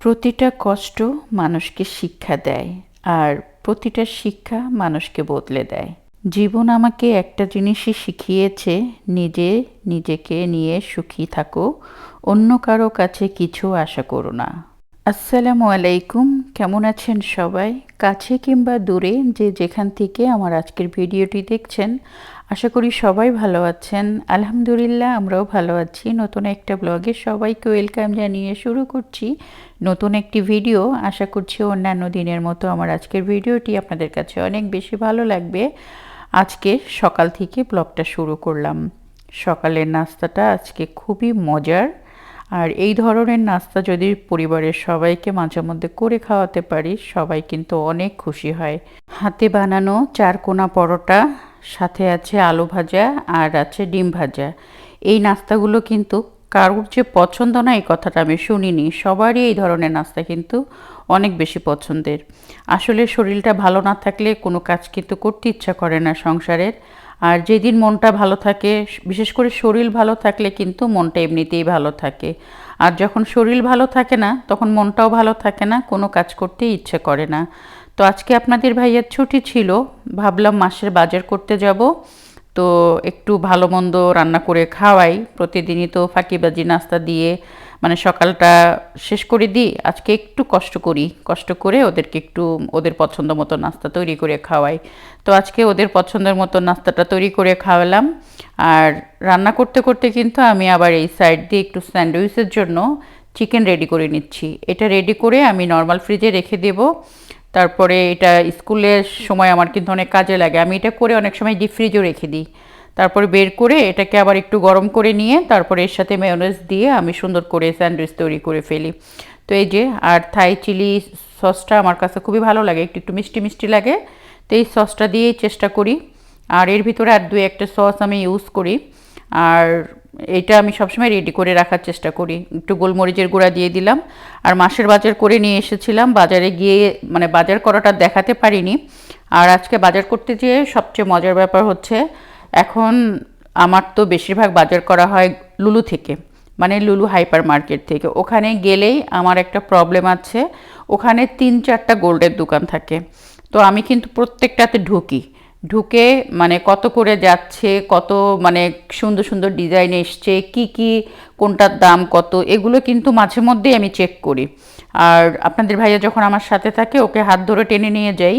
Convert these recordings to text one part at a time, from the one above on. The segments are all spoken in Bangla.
প্রতিটা কষ্ট মানুষকে শিক্ষা দেয় আর প্রতিটা শিক্ষা মানুষকে বদলে দেয়। জীবন আমাকে একটা জিনিসই শিখিয়েছে, নিজে নিজেকে নিয়ে সুখী থাকো, অন্য কারও কাছে কিছু আশা করো না। আসসালামু আলাইকুম, কেমন আছেন সবাই? কাছে কিংবা দূরে যে যেখান থেকে আমার আজকের ভিডিওটি দেখছেন আশা করি সবাই ভালো আছেন। আলহামদুলিল্লাহ, আমরাও ভালো আছি। নতুন একটা ব্লগে সবাইকে ওয়েলকাম জানিয়ে শুরু করছি। নতুন একটি ভিডিও। আশা করছি অন্যান্য দিনের মতো আমার আজকের ভিডিওটি আপনাদের কাছে অনেক বেশি ভালো লাগবে। আজকে সকাল থেকে ব্লগটা শুরু করলাম। সকালের নাস্তাটা আজকে খুবই মজার। আর এই ধরনের নাস্তা যদি পরিবারের সবাইকে মাঝে মধ্যে করে খাওয়াতে পারি, সবাই কিন্তু অনেক খুশি হয়। হাতে বানানো চারকোনা পরোটা সাথে আছে আলু ভাজা আর আছে ডিম ভাজা। এই নাস্তাগুলো কিন্তু কারোর যে পছন্দ না, এই কথাটা আমি শুনিনি। সবারই এই ধরনের নাস্তা কিন্তু অনেক বেশি পছন্দের। আসলে শরীরটা ভালো না থাকলে কোনো কাজ কিন্তু করতে ইচ্ছা করে না সংসারের। আর যেদিন মনটা ভালো থাকে, বিশেষ করে শরীর ভালো থাকলে কিন্তু মনটা এমনিতেই ভালো থাকে। আর যখন শরীর ভালো থাকে না, তখন মনটাও ভালো থাকে না, কোনো কাজ করতে ইচ্ছে করে না। তো আজকে আপনাদের ভাইয়ের ছুটি ছিল, ভাবলাম মাসের বাজার করতে যাব। তো একটু ভালো মন্দ রান্না করে খাওয়াই। প্রতিদিনই তো ফাঁকিবাজি, নাস্তা দিয়ে মানে সকালটা শেষ করে দিই। আজকে একটু কষ্ট করি, কষ্ট করে ওদেরকে একটু ওদের পছন্দ মতো নাস্তা তৈরি করে খাওয়াই। তো আজকে ওদের পছন্দের মতো নাস্তাটা তৈরি করে খাওয়ালাম। আর রান্না করতে করতে কিন্তু আমি আবার এই সাইড দিয়ে একটু স্যান্ডউইচের জন্য চিকেন রেডি করে নিচ্ছি। এটা রেডি করে আমি নর্মাল ফ্রিজে রেখে দেবো। তারপরে এটা স্কুলের সময় আমার কিন্তু অনেক কাজে লাগে। আমি এটা করে অনেক সময় ডিপ ফ্রিজও রেখে দিই। তারপরে বের করে এটাকে আবার একটু গরম করে নিয়ে তারপরে এর সাথে মেয়নেজ দিয়ে আমি সুন্দর করে স্যান্ডউইচ তৈরি করে ফেলি। তো এই যে, আর থাই চিলি সসটা আমার কাছে খুবই ভালো লাগে, একটু একটু মিষ্টি মিষ্টি লাগে। তো এই সসটা দিয়েই চেষ্টা করি। আর এর ভিতরে আর দু একটা সস আমি ইউজ করি। আর এটা আমি সবসময় রেডি করে রাখার চেষ্টা করি। একটু গোলমরিচের গুঁড়া দিয়ে দিলাম। আর মাসের বাজার করে নিয়ে এসেছিলাম। বাজারে গিয়ে মানে বাজার করাটা দেখাতে পারিনি। আর আজকে বাজার করতে যেয়ে সবচেয়ে মজার ব্যাপার হচ্ছে, এখন আমার তো বেশিরভাগ বাজার করা হয় লুলু থেকে মানে লুলু হাইপার মার্কেট থেকে। ওখানে গেলেই আমার একটা প্রবলেম আছে। ওখানে তিন চারটা গোল্ডের দোকান থাকে। তো আমি কিন্তু প্রত্যেকটাতে ঢুকি। ঢুকে মানে কত করে যাচ্ছে, কত মানে সুন্দর সুন্দর ডিজাইন এসছে, কি কি, কোনটার দাম কত, এগুলো কিন্তু মাঝে মধ্যেই আমি চেক করি। আর আপনাদের ভাইয়া যখন আমার সাথে থাকে, ওকে হাত ধরে টেনে নিয়ে যাই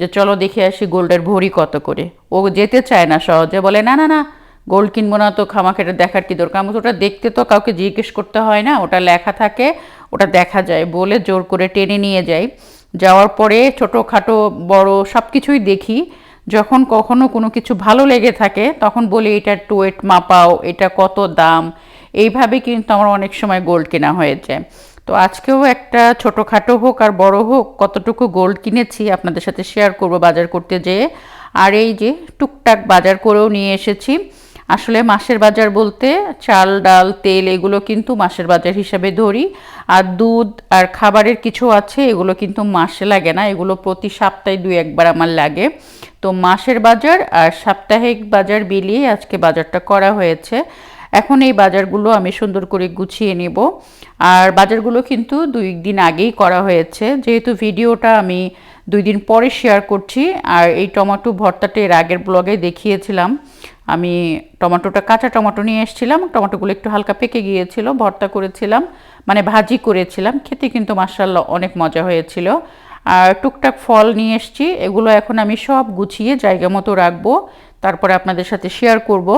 যে চলো দেখে আসি গোল্ডের ভরি কত করে। ও যেতে চায় না সহজে, বলে, না না না, গোল্ড কিনবো না তো, খামাখেটা দেখার কি দরকার? আমাকে ওটা দেখতে তো কাউকে জিজ্ঞেস করতে হয় না, ওটা লেখা থাকে, ওটা দেখা যায়, বলে জোর করে টেনে নিয়ে যাই। যাওয়ার পরে ছোটোখাটো, বড় সব কিছুই দেখি। যখন কখনো কোনো কিছু ভালো লেগে থাকে, তখন বলি এটার টুয়েট মাপাও, এটা কত দাম? এইভাবে কিন্তু আমার অনেক সময় গোল্ড কেনা হয়ে যায় তো আজকেও একটা ছোটোখাটো হোক আর বড় হোক, কতটুকু গোল্ড কিনেছি আপনাদের সাথে শেয়ার করব বাজার করতে যেয়ে। আর এই যে টুকটাক বাজার করেও নিয়ে এসেছি। আসলে মাসের বাজার বলতে চাল, ডাল, তেল এগুলো কিন্তু মাসের বাজার হিসাবে ধরি। আর দুধ আর খাবারের কিছু আছে, এগুলো কিন্তু মাসে লাগে না, এগুলো প্রতি সপ্তাহে দুই একবার আমার লাগে। তো মাসের বাজার আর সাপ্তাহিক বাজার বিলিয়ে আজকে বাজারটা করা হয়েছে। এখন এই বাজারগুলো আমি সুন্দর করে গুছিয়ে নেব। আর বাজারগুলো কিন্তু দুই দিন আগেই করা হয়েছে। যেহেতু ভিডিওটা আমি দুই দিন পরে শেয়ার করছি, আর এই টমেটো ভর্তাটা এর আগের ব্লগে দেখিয়েছিলাম। আমি টমেটোটা, কাঁচা টমেটো নিয়ে এসেছিলাম। টমেটোগুলো একটু হালকা পেকে গিয়েছিল, ভর্তা করেছিলাম মানে ভাজি করেছিলাম। খেতে কিন্তু মার্শাল্লাহ অনেক মজা হয়েছিল। আর টুকটাক ফল নিয়ে এসছি, এগুলো এখন আমি সব গুছিয়ে জায়গা মতো রাখব। তারপরে আপনাদের সাথে শেয়ার করব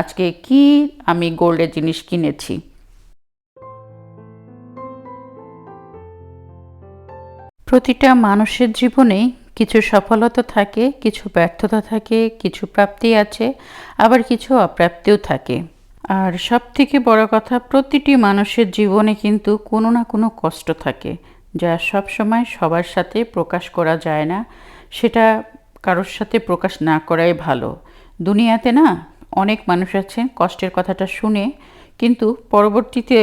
আজকে কি আমি গোল্ডের জিনিস কিনেছি। প্রতিটা মানুষের জীবনেই কিছু সফলতা থাকে, কিছু ব্যর্থতা থাকে, কিছু প্রাপ্তি আছে, আবার কিছু অপ্রাপ্তিও থাকে। আর সব থেকে বড় কথা, প্রতিটি মানুষের জীবনে কিন্তু কোনো না কোনো কষ্ট থাকে, যা সব সময় সবার সাথে প্রকাশ করা যায় না। সেটা কারোর সাথে প্রকাশ না করাই ভালো। দুনিয়াতে না, অনেক মানুষ আছেন কষ্টের কথাটা শুনে, কিন্তু পরবর্তীতে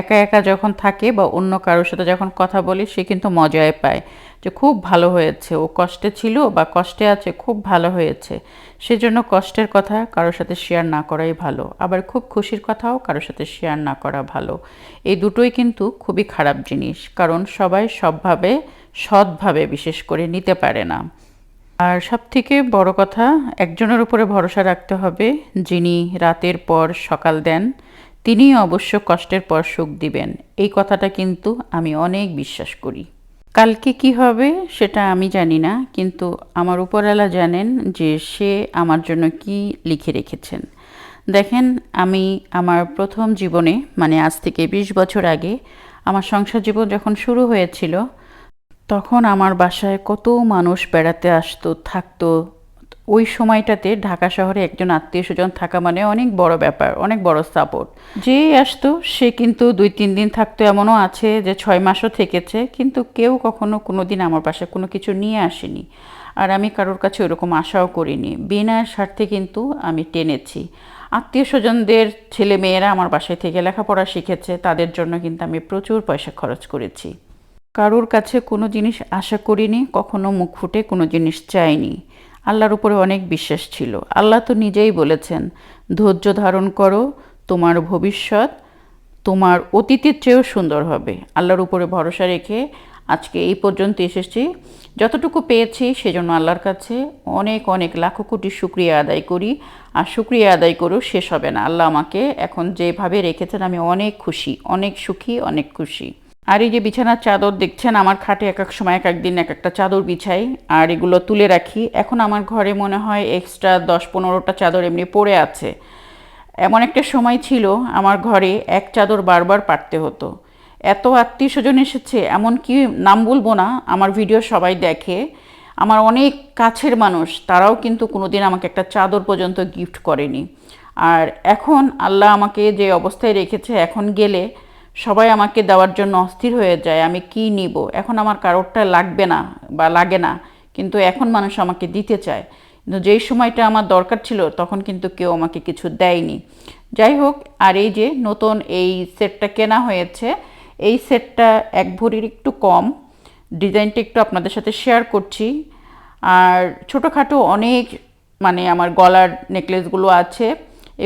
একা একা যখন থাকে বা অন্য কারোর সাথে যখন কথা বলে, সে কিন্তু মজায় পায়। যে খুব ভালো হয়েছে। ও কষ্টে ছিল বা কষ্টে আছে, খুব ভালো হয়েছে। সেজন্য কষ্টের কথা কারোর সাথে শেয়ার না করাই ভালো। আবার খুব খুশির কথাও কারোর সাথে শেয়ার না করা ভালো। এই দুটোই কিন্তু খুবই খারাপ জিনিস। কারণ সবাই সবভাবে সৎভাবে বিশেষ করে নিতে পারে না। আর সব থেকে বড় কথা, একজনের উপরে ভরসা রাখতে হবে। যিনি রাতের পর সকাল দেন তিনি অবশ্য কষ্টের পর সুখ দিবেন। এই কথাটা কিন্তু আমি অনেক বিশ্বাস করি। কালকে কি হবে সেটা আমি জানি না, কিন্তু আমার উপরওয়ালা জানেন যে সে আমার জন্য কি লিখে রেখেছেন। দেখেন, আমি আমার প্রথম জীবনে মানে আজ থেকে বিশ বছর আগে, আমার সংসার জীবন যখন শুরু হয়েছিল, তখন আমার বাসায় কত মানুষ বেড়াতে আসতো, থাকতো ওই সময়টাতে ঢাকা শহরে একজন আত্মীয় স্বজন থাকা মানে অনেক বড় ব্যাপার, অনেক বড় সাপোর্ট। যে আসতো, সে কিন্তু দুই, তিন দিন থাকতো এমনও আছে যে ছয় মাসও থেকেছে, কিন্তু কেউ কখনো কোনো দিন আমার পাশে কোনো কিছু নিয়ে আসেনি। আর আমি কারোর কাছে ওরকম আশাও করিনি। বিনা স্বার্থে কিন্তু আমি টেনেছি। আত্মীয় স্বজনদের ছেলে মেয়েরা আমার বাসায় থেকে লেখাপড়া শিখেছে, তাদের জন্য কিন্তু আমি প্রচুর পয়সা খরচ করেছি। কারোর কাছে কোনো জিনিস আশা করিনি, কখনো মুখ ফুটে কোনো জিনিস চাইনি। আল্লাহর উপরে অনেক বিশ্বাস ছিল। আল্লাহ তো নিজেই বলেছেন, ধৈর্য ধারণ করো, তোমার ভবিষ্যৎ তোমার অতীতের চেয়েও সুন্দর হবে। আল্লাহর উপরে ভরসা রেখে আজকে এই পর্যন্ত এসেছি। যতটুকু পেয়েছি সেজন্য আল্লাহর কাছে অনেক অনেক লাখো কোটি শুক্রিয়া আদায় করি। আর শুক্রিয়া আদায় করেও শেষ হবে না। আল্লাহ আমাকে এখন যেভাবে রেখেছেন আমি অনেক খুশি, অনেক সুখী, অনেক খুশি। আর এই যে বিছানার চাদর দেখছেন, আমার খাটে এক এক সময় এক একদিন এক একটা চাদর বিছাই আর এগুলো তুলে রাখি। এখন আমার ঘরে মনে হয় এক্সট্রা দশ পনেরোটা চাদর এমনি পড়ে আছে। এমন একটা সময় ছিল, আমার ঘরে এক চাদর বারবার পাটতে হতো। এত আত্মীয় স্বজন এসেছে, এমন কি নাম বলব না, আমার ভিডিও সবাই দেখে। আমার অনেক কাছের মানুষ, তারাও কিন্তু কোনোদিন আমাকে একটা চাদর পর্যন্ত গিফট করেনি। আর এখন আল্লাহ আমাকে যে অবস্থায় রেখেছে, এখন গেলে সবাই আমাকে দেওয়ার জন্য অস্থির হয়ে যায়, আমি কি নিব? এখন আমার কারোরটা লাগবে না বা লাগে না, কিন্তু এখন মানুষ আমাকে দিতে চায়। কিন্তু যেই সময়টা আমার দরকার ছিল, তখন কিন্তু কেউ আমাকে কিছু দেয়নি। যাই হোক, আর এই যে নতুন এই সেটটা কেনা হয়েছে, এই সেটটা এক ভরির একটু কম। ডিজাইনটা একটু আপনাদের সাথে শেয়ার করছি। আর ছোটোখাটো অনেক মানে আমার গলার নেকলেসগুলো আছে,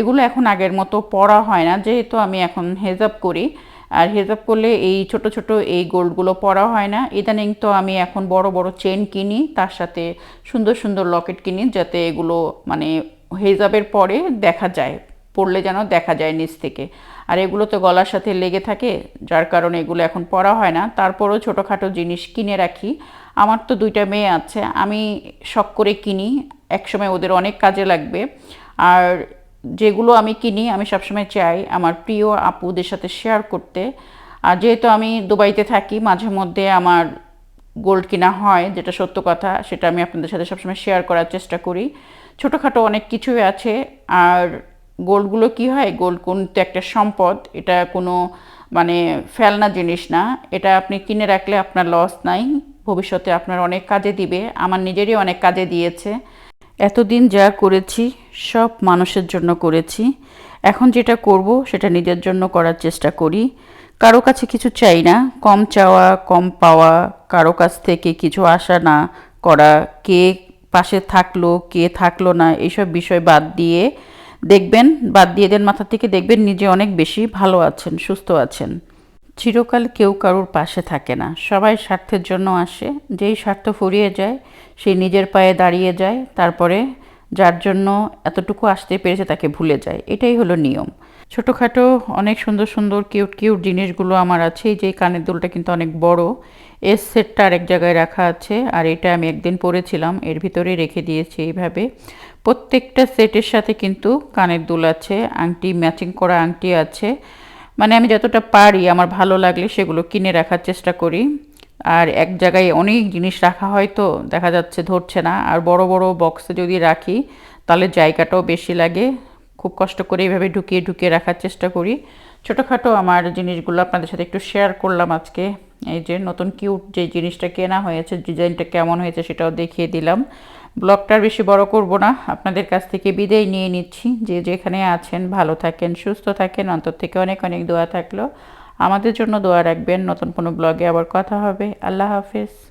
এগুলো এখন আগের মতো পরা হয় না, যেহেতু আমি এখন হেজাব করি। আর হেজাব করলে এই ছোট ছোট এই গোল্ডগুলো পরা হয় না। ইদানিং তো আমি এখন বড় বড় চেন কিনি, তার সাথে সুন্দর সুন্দর লকেট কিনি যাতে এগুলো মানে হেজাবের পরে দেখা যায় পড়লে যেন দেখা যায় নিচ থেকে। আর এগুলো তো গলার সাথে লেগে থাকে, যার কারণে এগুলো এখন পরা হয় না। তারপরেও ছোটোখাটো জিনিস কিনে রাখি। আমার তো দুইটা মেয়ে আছে, আমি শখ করে কিনি, একসময় ওদের অনেক কাজে লাগবে। আর যেগুলো আমি কিনি, আমি সবসময় চাই আমার প্রিয় আপুদের সাথে শেয়ার করতে। আর যেহেতু আমি দুবাইতে থাকি, মাঝে মধ্যে আমার গোল্ড কিনা হয়, যেটা সত্য কথা, সেটা আমি আপনাদের সাথে সবসময় শেয়ার করার চেষ্টা করি। ছোটোখাটো অনেক কিছুই আছে। আর গোল্ডগুলো কি হয়? গোল্ড কোন তো একটা সম্পদ, এটা কোনো মানে ফেলনা জিনিস না। এটা আপনি কিনে রাখলে আপনার লস নাই, ভবিষ্যতে আপনার অনেক কাজে দিবে। আমার নিজেরই অনেক কাজে দিয়েছে। এতদিন যা করেছি, সব মানুষের জন্য করেছি। এখন যেটা করব, সেটা নিজের জন্য করার চেষ্টা করি। কারও কাছে কিছু চাই না, কম চাওয়া, কম পাওয়া, কারও কাছ থেকে কিছু আশা না করা, কে পাশে থাকল, কে থাকল না এইসব বিষয় বাদ দিয়ে দেখবেন, বাদ দিয়ে দেন মাথা থেকে, দেখবেন নিজে অনেক বেশি ভালো আছেন, সুস্থ আছেন। চিরকাল কেউ কারোর পাশে থাকে না। সবাই স্বার্থের জন্য আসে। যেই স্বার্থ ফুরিয়ে যায় সেই নিজের পায়ে দাঁড়িয়ে যায়। তারপরে যার জন্য এতটুকু আসতে পেরেছে তাকে ভুলে যায়। এটাই হলো নিয়ম। ছোটোখাটো, অনেক সুন্দর সুন্দর, কিউট কিউট জিনিসগুলো আমার আছে। যে কানের দুলটা কিন্তু অনেক বড়। এর সেটটা আরেক জায়গায় রাখা আছে। আর এটা আমি একদিন পরেছিলাম। এর ভিতরে রেখে দিয়েছি এইভাবে। প্রত্যেকটা সেটের সাথে কিন্তু কানের দুল আছে। আংটি, ম্যাচিং করা আংটি আছে। মানে আমি যতটা পারি আমার ভালো লাগলে সেগুলো কিনে রাখার চেষ্টা করি। আর এক জায়গায় অনেক জিনিস রাখা হয় তো, দেখা যাচ্ছে ধরছে না। আর বড় বড় বক্সে যদি রাখি, তাহলে জায়গাটাও বেশি লাগে। খুব কষ্ট করে এইভাবে ঢুকিয়ে ঢুকিয়ে রাখার চেষ্টা করি। ছোটোখাটো আমার জিনিসগুলো আপনাদের সাথে একটু শেয়ার করলাম আজকে। এই যে নতুন কিউট যে জিনিসটা কেনা হয়েছে ডিজাইনটা কেমন হয়েছে সেটাও দেখিয়ে দিলাম। ব্লগটার বেশি বড় করব না। আপনাদের কাছ থেকে বিদায় নিয়ে নিচ্ছি যে যেখানে আছেন, ভালো থাকেন, সুস্থ থাকেন, অন্তর থেকে অনেক অনেক দোয়া থাকল। আমাদের জন্য দোয়া রাখবেন। নতুন কোনো ব্লগে আবার কথা হবে। আল্লাহ হাফেজ।